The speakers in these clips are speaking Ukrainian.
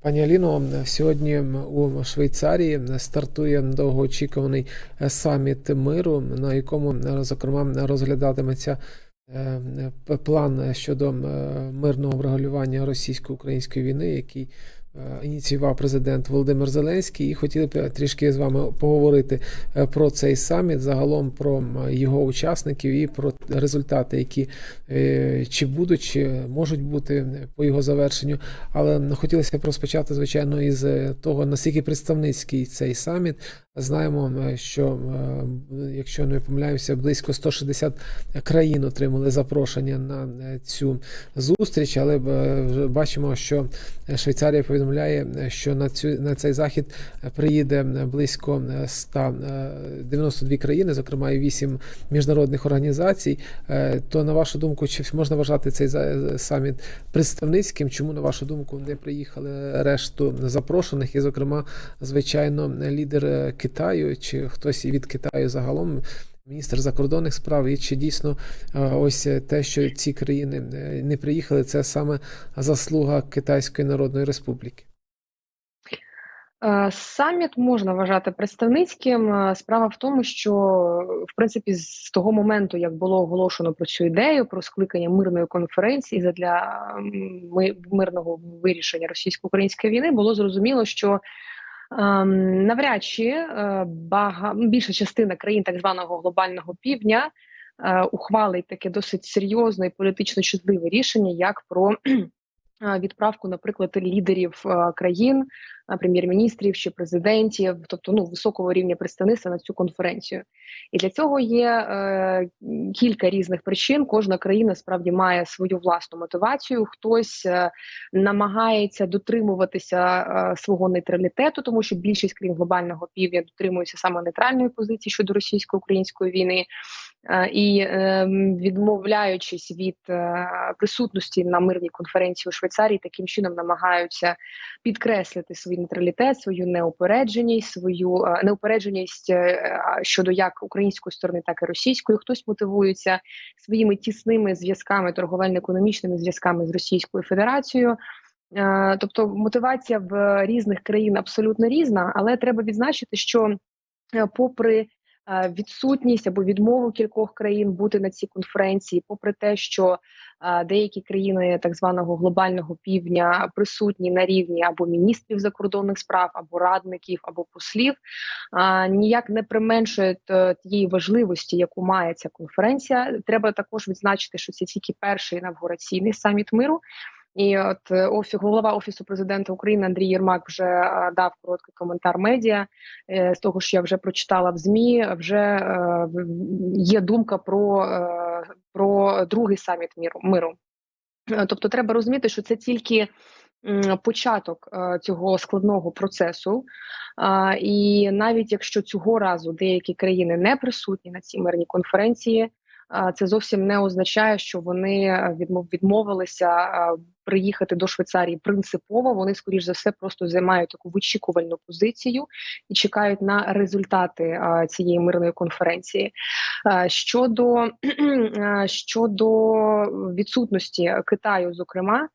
Пані Аліно, сьогодні у Швейцарії стартує довгоочікуваний саміт миру, на якому зокрема розглядатиметься е, план щодо е, мирного врегулювання російсько-української війни, який е, ініціював президент Володимир Зеленський, і хотіли б трішки з вами поговорити е, про цей саміт, загалом про його учасників і про результати, які е, чи будуть, чи можуть бути по його завершенню. Але хотілося б розпочати, звичайно, із е, того, наскільки представницький цей саміт. Знаємо, е, що е, якщо не помиляюся, близько 160 країн отримали запрошення на е, цю зустріч, але бачимо, що Швейцарія повідомляє, що на цю на цей захід приїде близько 192 країни, зокрема і 8 міжнародних організацій. То на вашу думку, чи можна вважати цей саміт представницьким? Чому на вашу думку не приїхали решту запрошених? І, зокрема, звичайно, лідер Китаю чи хтось і від Китаю загалом. Міністр закордонних справ, і чи дійсно е, ось е, те, що ці країни е, не приїхали, це саме заслуга Китайської Народної Республіки? Саміт можна вважати представницьким. Справа в тому, що в принципі з того моменту, як було оголошено про цю ідею про скликання мирної конференції задля ми- мирного вирішення російсько-української війни, було зрозуміло, що навряд чи е, більша частина країн так званого глобального півдня е, ухвалить таке досить серйозне і політично чутливе рішення, як про відправку, наприклад, лідерів країн прем'єр-міністрів чи президентів, тобто ну високого рівня представництва на цю конференцію. І для цього є е, кілька різних причин. Кожна країна справді має свою власну мотивацію. Хтось е, намагається дотримуватися е, свого нейтралітету, тому що більшість країн глобального півдня дотримуються саме нейтральної позиції щодо російсько-української війни. Е, І е, відмовляючись від е, присутності на мирній конференції у Швейцарії, таким чином намагаються підкреслити свій нейтралітет, свою неупередженість, свою е, неупередженість щодо як української сторони, так і російської. Хтось мотивується своїми тісними зв'язками, торговельно-економічними зв'язками з Російською Федерацією. Тобто мотивація в різних країн абсолютно різна, але треба відзначити, що попри відсутність або відмову кількох країн бути на цій конференції, попри те, що е, деякі країни так званого глобального півдня присутні на рівні або міністрів закордонних справ, або радників, або послів, е, ніяк не применшує тієї важливості, яку має ця конференція. Треба також відзначити, що це тільки перший інавгураційний саміт миру. І от е, офі, голова офісу президента України Андрій Єрмак вже е, дав короткий коментар медіа. Е, з того, що я вже прочитала в змі, вже є думка про, про другий саміт миру. Тобто, треба розуміти, що це тільки початок цього складного процесу. І навіть якщо цього разу деякі країни не присутні на цій мирній конференції, це зовсім не означає, що вони е, відмов відмовилися приїхати до Швейцарії принципово. Вони, скоріш за все, просто займають таку вичікувальну позицію і чекають на результати цієї мирної конференції. Щодо, щодо відсутності Китаю, зокрема.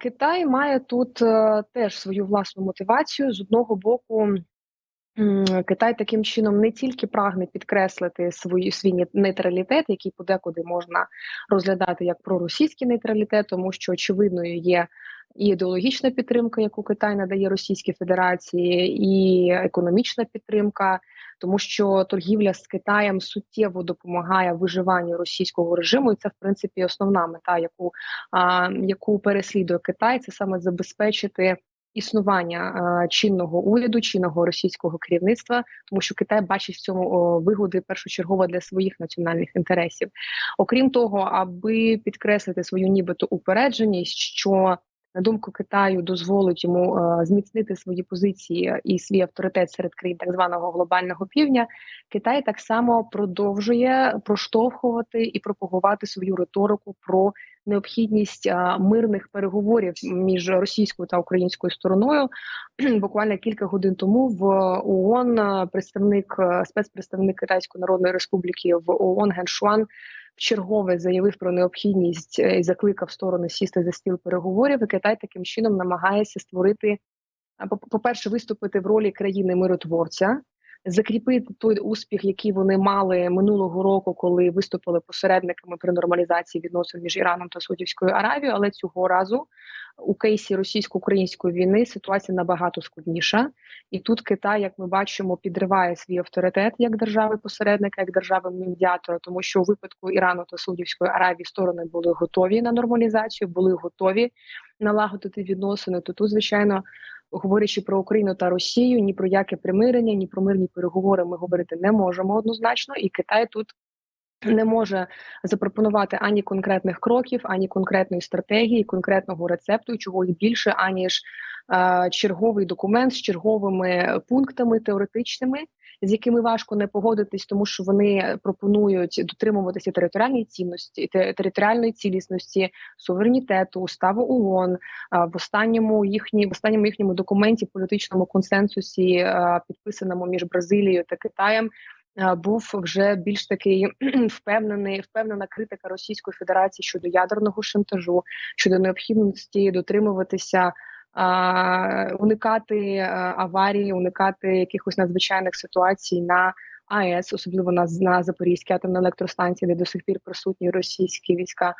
Китай має тут е, теж свою власну мотивацію. З одного боку, Китай таким чином не тільки прагне підкреслити свої свій нейтралітет, який подекуди можна розглядати як проросійський нейтралітет, тому що очевидною є і ідеологічна підтримка, яку Китай надає Російській Федерації, і економічна підтримка. Тому що торгівля з Китаєм суттєво допомагає виживанню російського режиму, і це в принципі основна мета, яку а, яку переслідує Китай, це саме забезпечити існування а, чинного уряду, чинного російського керівництва, тому що Китай бачить в цьому вигоди першочергово для своїх національних інтересів. Окрім того, аби підкреслити свою нібито упередженість, що на думку Китаю дозволить йому е, зміцнити свої позиції і свій авторитет серед країн так званого глобального півдня. Китай так само продовжує проштовхувати і пропагувати свою риторику про необхідність мирних переговорів між російською та українською стороною. Буквально кілька годин тому в ООН представник спецпредставник Китайської Народної Республіки в ООН Ген Шуан чергове заявив про необхідність е, і закликав сторони сісти за стіл переговорів. І Китай таким чином намагається створити по- по-перше, виступити в ролі країни миротворця, закріпити той успіх, який вони мали минулого року, коли виступили посередниками при нормалізації відносин між Іраном та Саудівською Аравією. Але цього разу у кейсі російсько-української війни ситуація набагато складніша. І тут Китай, як ми бачимо, підриває свій авторитет як держави-посередника, як держави-медіатора, тому що у випадку Ірану та Саудівської Аравії сторони були готові на нормалізацію, були готові налагодити відносини. То тут, звичайно, говорячи про Україну та Росію, ні про яке примирення, ні про мирні переговори ми говорити не можемо однозначно, і Китай тут. Не може запропонувати ані конкретних кроків, ані конкретної стратегії, конкретного рецепту, чогось більше, аніж е, черговий документ з черговими пунктами теоретичними, з якими важко не погодитись, тому що вони пропонують дотримуватися територіальної цінності, територіальної цілісності, суверенітету, уставу ООН. В останньому їхні в останньому їхньому документі політичному консенсусі, підписаному між Бразилією та Китаєм. Був вже більш такий впевнений, впевнена критика Російської Федерації щодо ядерного шантажу, щодо необхідності дотримуватися, уникати е, аварії, уникати якихось надзвичайних ситуацій на АЕС, особливо на, на Запорізькій атомній електростанції, де до сих пір присутні російські війська.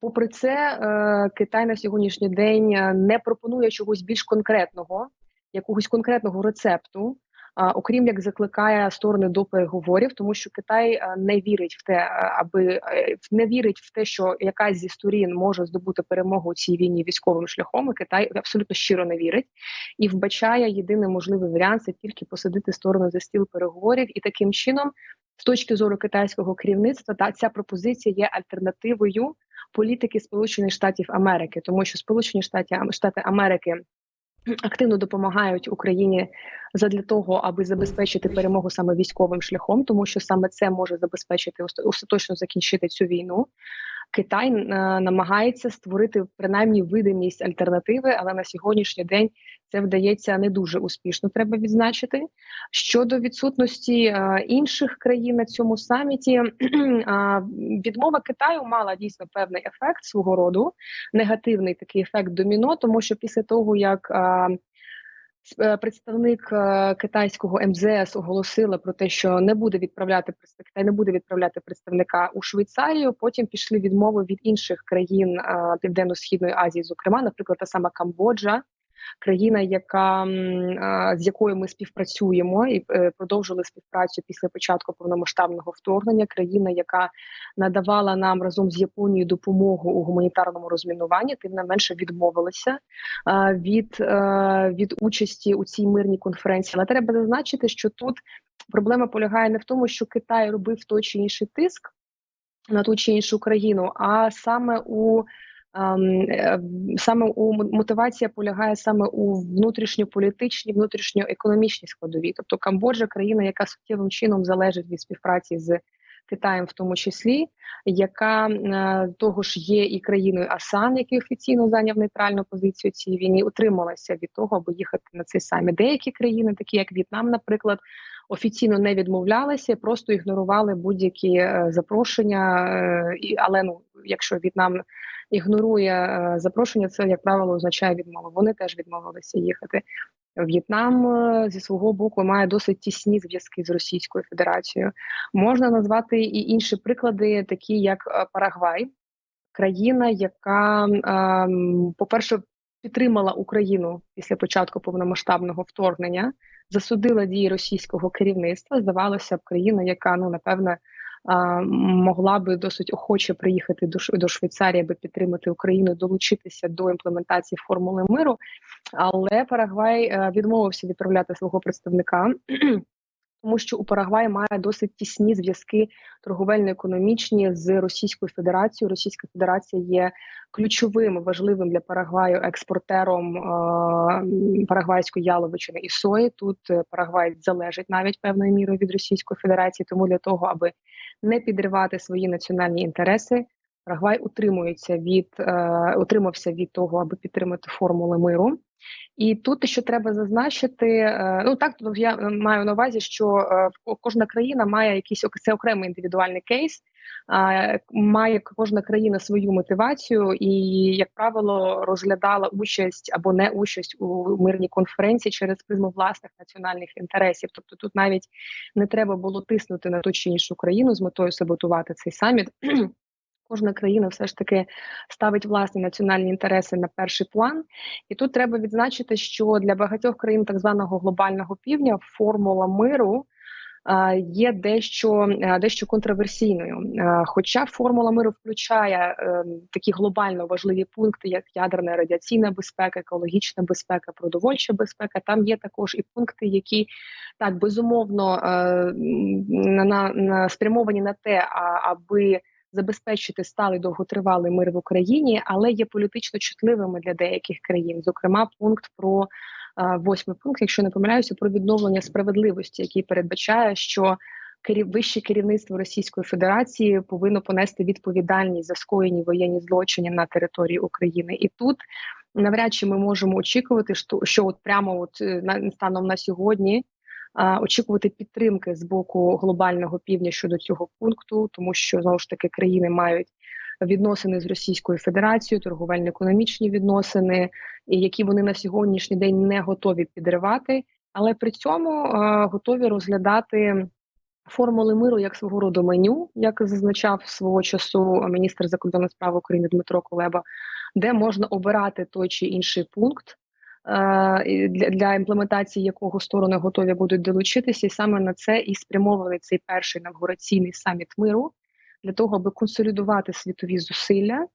Попри це, е, Китай на сьогоднішній день е, не пропонує чогось більш конкретного, якогось конкретного рецепту, окрім як закликає сторони до переговорів, тому що Китай е, не вірить в те, е, аби е, не вірить в те, що якась зі сторін може здобути перемогу у цій війні військовим шляхом. І Китай абсолютно щиро не вірить і вбачає єдиний можливий варіант це тільки посадити сторони за стіл переговорів, і таким чином, з точки зору китайського керівництва, та ця пропозиція є альтернативою політики Сполучених Штатів Америки, тому що Сполучені Штати Штати Америки активно допомагають Україні задля того, аби забезпечити перемогу саме військовим шляхом, тому що саме це може забезпечити остаточно закінчити цю війну. Китай е, намагається створити принаймні видимість альтернативи, але на сьогоднішній день це вдається не дуже успішно. Треба відзначити. Щодо відсутності е, інших країн на цьому саміті, е, відмова Китаю мала дійсно певний ефект свого роду, негативний такий ефект доміно, тому що після того як представник е, китайського МЗС оголосила про те, що не буде відправляти Китай не буде відправляти представника у Швейцарію. Потім пішли відмови від інших країн е, Південно-східної Азії, зокрема, наприклад, та сама Камбоджа. Країна, яка з якою ми співпрацюємо і е, продовжили співпрацю після початку повномасштабного вторгнення. Країна, яка надавала нам разом з Японією допомогу у гуманітарному розмінуванні, тим не менше відмовилася від, е, від участі у цій мирній конференції. Але треба зазначити, що тут проблема полягає не в тому, що Китай робив той чи інший тиск на ту чи іншу країну, а саме у саме у мотивація полягає саме у внутрішньополітичній, внутрішньоекономічній складовій. Тобто Камбоджа країна, яка суттєвим чином залежить від співпраці з Китаєм, в тому числі, яка е, того ж є і країною АСАН, який офіційно зайняв нейтральну позицію цій війні, утрималася від того, аби їхати на цей саміт. Деякі країни, такі як В'єтнам, наприклад, офіційно не відмовлялися, просто ігнорували будь-які е, запрошення. Е, але ну, якщо В'єтнам ігнорує запрошення, це як правило означає відмову. Вони теж відмовилися їхати. В'єтнам е, зі свого боку має досить тісні зв'язки з Російською Федерацією. Можна назвати і інші приклади, такі як е, Парагвай, країна, яка, ем, по-перше, підтримала Україну після початку повномасштабного вторгнення, засудила дії російського керівництва. Здавалося б, країна, яка ну напевне. Могла би досить охоче приїхати до до Швейцарії, аби підтримати Україну, долучитися до імплементації формули миру, але Парагвай е, відмовився відправляти свого представника, тому що у Парагваї має досить тісні зв'язки торговельно-економічні з Російською Федерацією. Російська Федерація є ключовим важливим для Парагваю експортером е, парагвайської яловичини і сої. Тут е, Парагвай залежить навіть певною мірою від Російської Федерації. Тому для того, аби не підривати свої національні інтереси. Парагвай утримується від е, утримався від того, аби підтримати формули миру. І тут що треба зазначити, е, ну так я маю на увазі, що е, кожна країна має якийсь це окремий індивідуальний кейс. має кожна країна свою мотивацію, і, як правило, розглядала участь або не участь у мирній конференції через призму власних національних інтересів. Тобто, тут навіть не треба було тиснути на ту чи іншу країну з метою саботувати цей саміт. Кожна країна все ж таки ставить власні національні інтереси на перший план, і тут треба відзначити, що для багатьох країн так званого глобального півдня формула миру є дещо дещо контроверсійною. Хоча формула миру включає е, такі глобально важливі пункти, як ядерна радіаційна безпека, екологічна безпека, продовольча безпека. Там є також і пункти, які так безумовно е, на, на, на спрямовані на те, аби забезпечити сталий довготривалий мир в Україні, але є політично чутливими для деяких країн. Зокрема, пункт про е, восьмий пункт, якщо не помиляюся, про відновлення справедливості, який передбачає, що вище керівництво Російської Федерації повинно понести відповідальність за скоєні воєнні злочини на території України, і тут навряд чи ми можемо очікувати, що, що от прямо от е, станом на сьогодні очікувати підтримки з боку глобального півдня щодо цього пункту, тому що знову ж таки країни мають відносини з Російською Федерацією, торговельно-економічні відносини, які вони на сьогоднішній день не готові підривати, але при цьому готові розглядати. Формули миру як свого роду меню, як зазначав свого часу міністр закордонних справ України Дмитро Кулеба, де можна обирати той чи інший пункт, для, для імплементації якого сторони готові будуть долучитися, і саме на це і спрямований цей перший інавгураційний саміт миру для того, аби консолідувати світові зусилля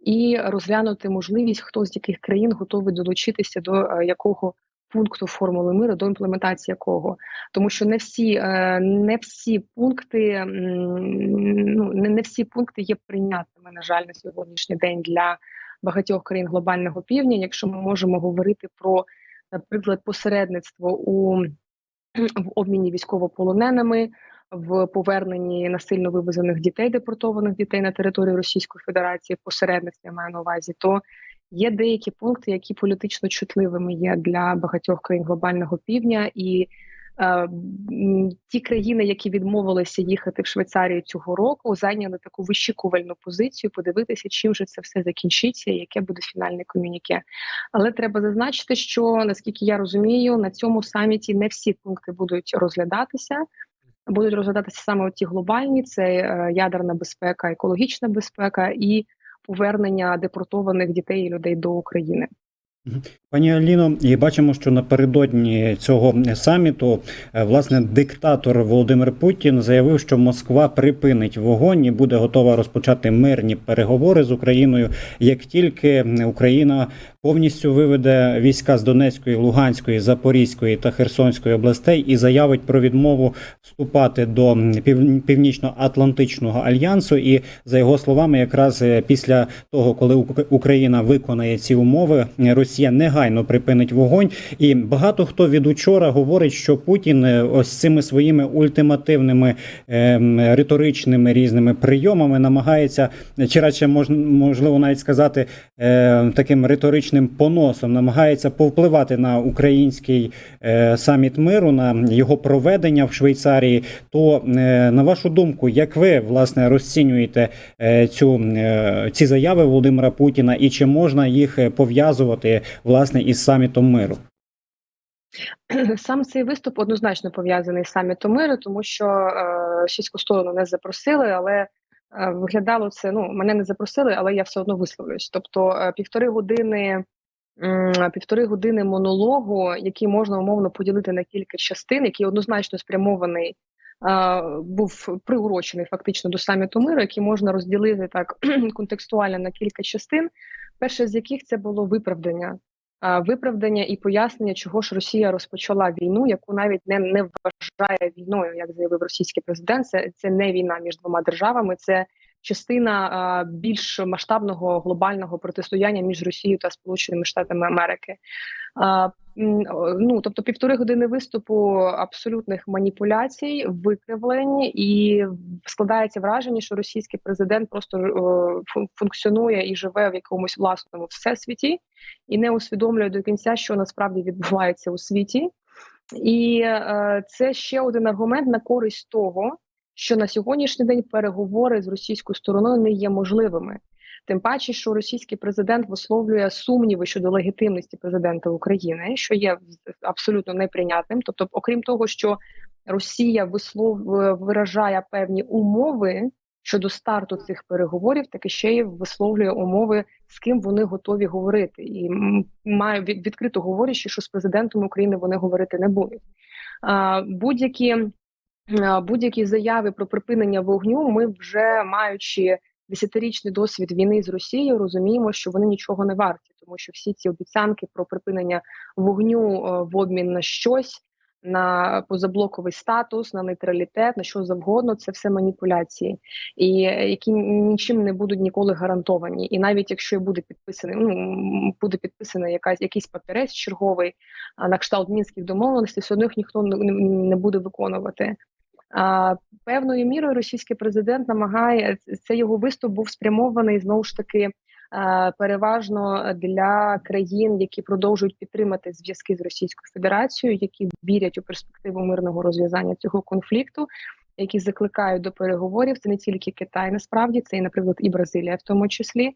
і розглянути можливість, хто з яких країн готовий долучитися до е, якого пункту формули миру, до імплементації якого, тому що не всі е, не всі пункти ну не всі пункти є прийнятними, на жаль, на сьогоднішній день для багатьох країн глобального півдня. Якщо ми можемо говорити про, наприклад, посередництво у в обміні військовополоненими, в поверненні насильно вивезених дітей, депортованих дітей на територію Російської Федерації, посередництві я маю на увазі, то є деякі пункти, які політично чутливими є для багатьох країн глобального півдня, і ті країни, які відмовилися їхати в Швейцарію цього року, зайняли таку вищікувальну позицію, подивитися, чим же це все закінчиться, яке буде фінальне комюніке. Але треба зазначити, що наскільки я розумію, на цьому саміті не всі пункти будуть розглядатися. Будуть розглядатися саме ті глобальні: це е, ядерна безпека, екологічна безпека і повернення депортованих дітей і людей до України. Пані Аліно, і бачимо, що напередодні цього саміту е, власне диктатор Володимир Путін заявив, що Москва припинить вогонь і буде готова розпочати мирні переговори з Україною, як тільки Україна повністю виведе війська з Донецької, Луганської, Запорізької та Херсонської областей і заявить про відмову вступати до пів- північно-атлантичного альянсу. І за його словами, якраз е, після того, коли Україна виконає ці умови, Росія негайно припинить вогонь. І багато хто від учора говорить, що Путін е, ось цими своїми ультимативними ем, риторичними різними прийомами намагається, чи радше мож, можливо навіть сказати, е, таким риторичним поносом, намагається повпливати на український е, саміт миру, на його проведення в Швейцарії. То е, на вашу думку, як ви власне розцінюєте е, цю е, ці заяви Володимира Путіна, і чи можна їх е, пов'язувати власне із самітом миру? Сам цей виступ однозначно пов'язаний з самітом миру, тому що е, сторону не запросили, але е, виглядало це. Ну мене не запросили, але я все одно висловлюсь. Тобто е, півтори години. Півтори години монологу, який можна умовно поділити на кілька частин, який однозначно спрямований, е, був приурочений фактично до саміту миру, який можна розділити так контекстуально на кілька частин. Перше з яких це було виправдання виправдання і пояснення, чого ж Росія розпочала війну, яку навіть не, не вважає війною, як заявив російський президент. Це, це не війна між двома державами, це частина більш масштабного глобального протистояння між Росією та Сполученими Штатами Америки. Ну тобто півтори години виступу абсолютних маніпуляцій, викривлень, і складається враження, що російський президент просто е, функціонує і живе в якомусь власному всесвіті і не усвідомлює до кінця, що насправді відбувається у світі. І е, це ще один аргумент на користь того, що на сьогоднішній день переговори з російською стороною не є можливими. Тим паче, що російський президент висловлює сумніви щодо легітимності президента України, що є абсолютно неприйнятним. Тобто, окрім того, що Росія вислов виражає певні умови щодо старту цих переговорів, так і ще й висловлює умови, з ким вони готові говорити, і м, має відкрито говорячи, що з президентом України вони говорити не будуть. Будь-які будь-які заяви про припинення вогню, ми вже маючи десятирічний досвід війни з Росією, розуміємо, що вони нічого не варті, тому що всі ці обіцянки про припинення вогню е, в обмін на щось. На позаблоковий статус, на нейтралітет, на що завгодно, це все маніпуляції, і які нічим не будуть ніколи гарантовані. І навіть якщо буде підписаний, ну буде підписаний якась якийсь папірець черговий на кшталт мінських домовленостей, все одно їх ніхто не буде виконувати. Певною мірою російський президент намагає це його виступ був спрямований знову ж таки. Переважно для країн, які продовжують підтримати зв'язки з Російською Федерацією, які вірять у перспективу мирного розв'язання цього конфлікту, які закликають до переговорів. Це не тільки Китай, насправді це і, наприклад, і Бразилія, в тому числі.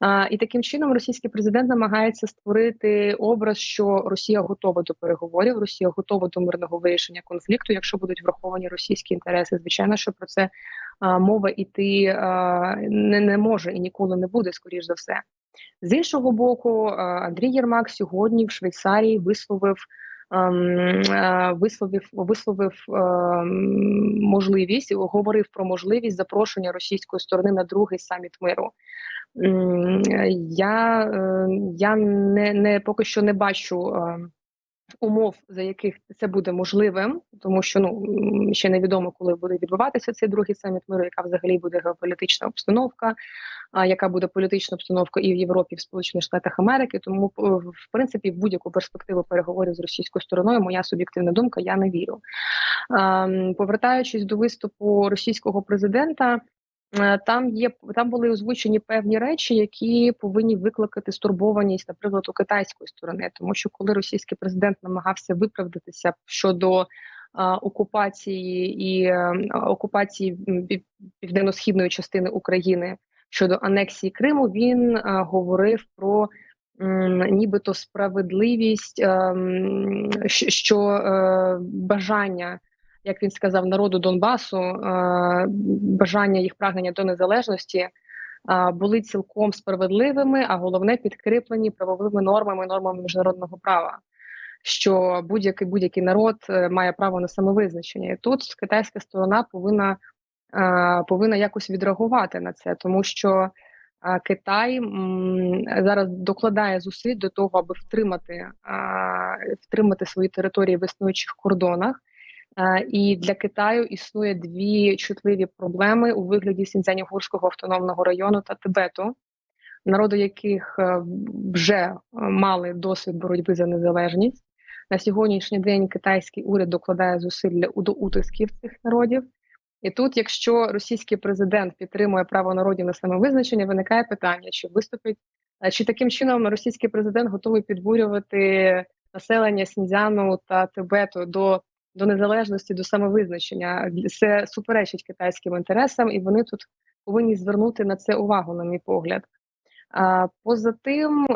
А, І таким чином російський президент намагається створити образ, що Росія готова до переговорів, Росія готова до мирного вирішення конфлікту, якщо будуть враховані російські інтереси. Звичайно, що про це а, мова іти а, не, не може і ніколи не буде, скоріш за все. З іншого боку, Андрій Єрмак сьогодні в Швейцарії висловив. Висловив висловив можливість, говорив про можливість запрошення російської сторони на другий саміт миру. Я е, я не, не поки що не бачу умов, за яких це буде можливим, тому що ну ще невідомо, коли буде відбуватися цей другий саміт миру, яка взагалі буде геополітична обстановка, а яка буде політична обстановка і в Європі, і в Сполучених Штатах Америки. Тому в принципі в будь-яку перспективу переговорів з російською стороною, моя суб'єктивна думка, я не вірю. Повертаючись до виступу російського президента. Е, там є там були озвучені певні речі, які повинні викликати стурбованість, наприклад, у китайської сторони, тому що коли російський президент намагався виправдатися щодо а, окупації і а, окупації південно-східної частини України щодо анексії Криму, він а, говорив про нібито справедливість, ем, що бажання як він сказав, народу Донбасу, бажання їх прагнення до незалежності були цілком справедливими, а головне підкріплені правовими нормами, нормами міжнародного права. Що будь-який будь-який народ е, має право на самовизначення, і тут китайська сторона повинна повинна якось відреагувати на це, тому що Китай зараз докладає зусиль до того, аби втримати втримати свої території в існуючих кордонах. І для Китаю існує дві чутливі проблеми у вигляді Сіньцзянь-Угорського автономного району та Тибету, народи яких е, вже е, мали досвід боротьби за незалежність. На сьогоднішній день китайський уряд докладає зусиль до утисків цих народів. І тут, якщо російський президент підтримує право народів на самовизначення, виникає питання, чи виступить, чи таким чином російський президент готовий підбурювати населення Сіньцзяну та Тибету до до незалежності, до самовизначення. Це суперечить китайським інтересам, і вони тут повинні звернути на це увагу, на мій погляд. Поза тим,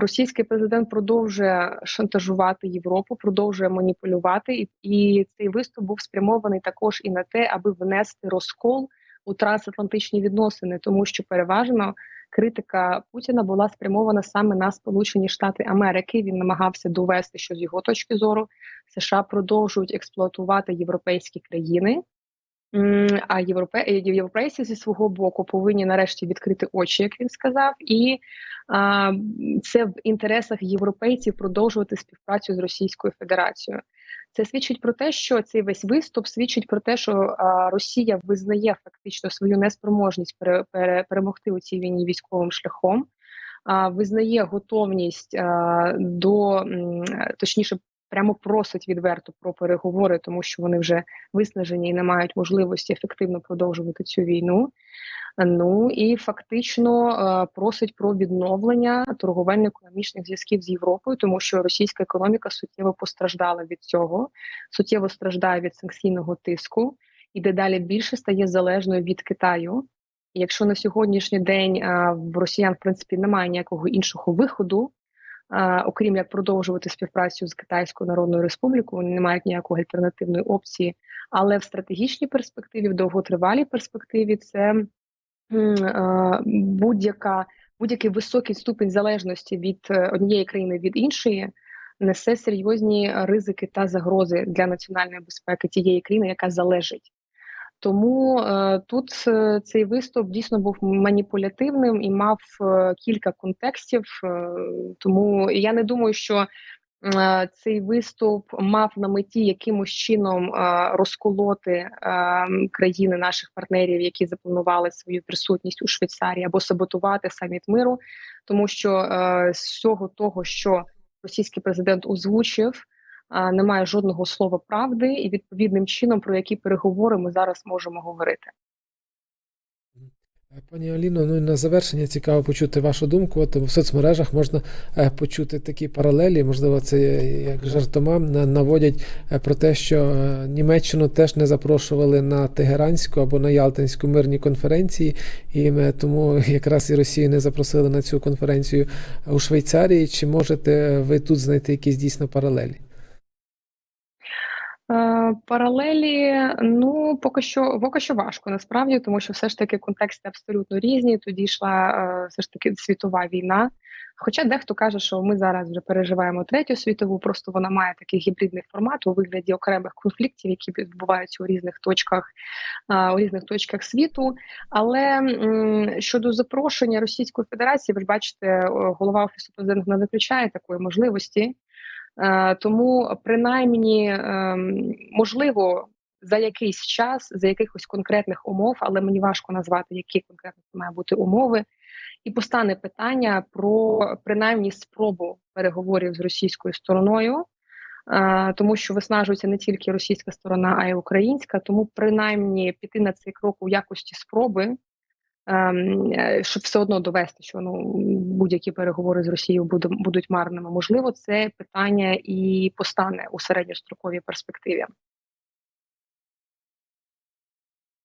російський президент продовжує шантажувати Європу, продовжує маніпулювати, і, і цей виступ був спрямований також і на те, аби внести розкол у трансатлантичні відносини, тому що переважно критика Путіна була спрямована саме на Сполучені Штати Америки. Він намагався довести, що з його точки зору США продовжують експлуатувати європейські країни. А європе... європейці зі свого боку повинні нарешті відкрити очі, як він сказав, і а, це в інтересах європейців продовжувати співпрацю з Російською Федерацією. Це свідчить про те, що цей весь виступ свідчить про те, що а, Росія визнає фактично свою неспроможність пере, пере, перемогти у цій війні військовим шляхом, а, визнає готовність до точніше. Прямо просить відверто про переговори, тому що вони вже виснажені і не мають можливості ефективно продовжувати цю війну. Ну і фактично е, просить про відновлення торговельно-економічних зв'язків з Європою, тому що російська економіка суттєво постраждала від цього, суттєво страждає від санкційного тиску. і дедалі більше стає залежною від Китаю. Якщо на сьогоднішній день в росіян в принципі немає ніякого іншого виходу, окрім як продовжувати співпрацю з Китайською Народною Республікою, вони не мають ніякої альтернативної опції. Але в стратегічній перспективі, в довготривалій перспективі, це будь-яка будь-який високий ступінь залежності від е, однієї країни від іншої несе серйозні ризики та загрози для національної безпеки тієї країни, яка залежить. Тому е, тут е, цей виступ дійсно був маніпулятивним і мав е, кілька контекстів. Тому я не думаю, що цей виступ мав на меті якимось чином розколоти країни наших партнерів, які запланували свою присутність у Швейцарії, або саботувати саміт миру, тому що з всього того, що російський президент озвучив, немає жодного слова правди, і відповідним чином про які переговори ми зараз можемо говорити. Пані Аліно, ну і на завершення цікаво почути вашу думку. От в соцмережах можна е, почути такі паралелі, можливо, це як жартома наводять е, про те, що е, Німеччину теж не запрошували на Тегеранську або на Ялтинську мирні конференції, і тому якраз і Росію не запросили на цю конференцію у Швейцарії. Чи можете ви тут знайти якісь дійсно паралелі? Е, Паралелі, ну поки що поки що важко насправді, тому що все ж таки контексти абсолютно різні. Тоді йшла е, все ж таки світова війна. Хоча дехто каже, що ми зараз вже переживаємо третю світову, просто вона має такий гібридний формат у вигляді окремих конфліктів, які відбуваються у різних точках е, у різних точках світу. Але щодо запрошення Російської Федерації, ви ж бачите, голова офісу президента не виключає такої можливості. Е, Тому принаймні ем, можливо за якийсь час, за якихось конкретних умов, але мені важко назвати, які конкретно мають бути умови, і постане питання про принаймні спробу переговорів з російською стороною. е, Тому що виснажується не тільки російська сторона, а й українська. Тому принаймні піти на цей крок у якості спроби, щоб все одно довести, що ну будь-які переговори з Росією будуть марними. Можливо, це питання і постане у середньостроковій перспективі.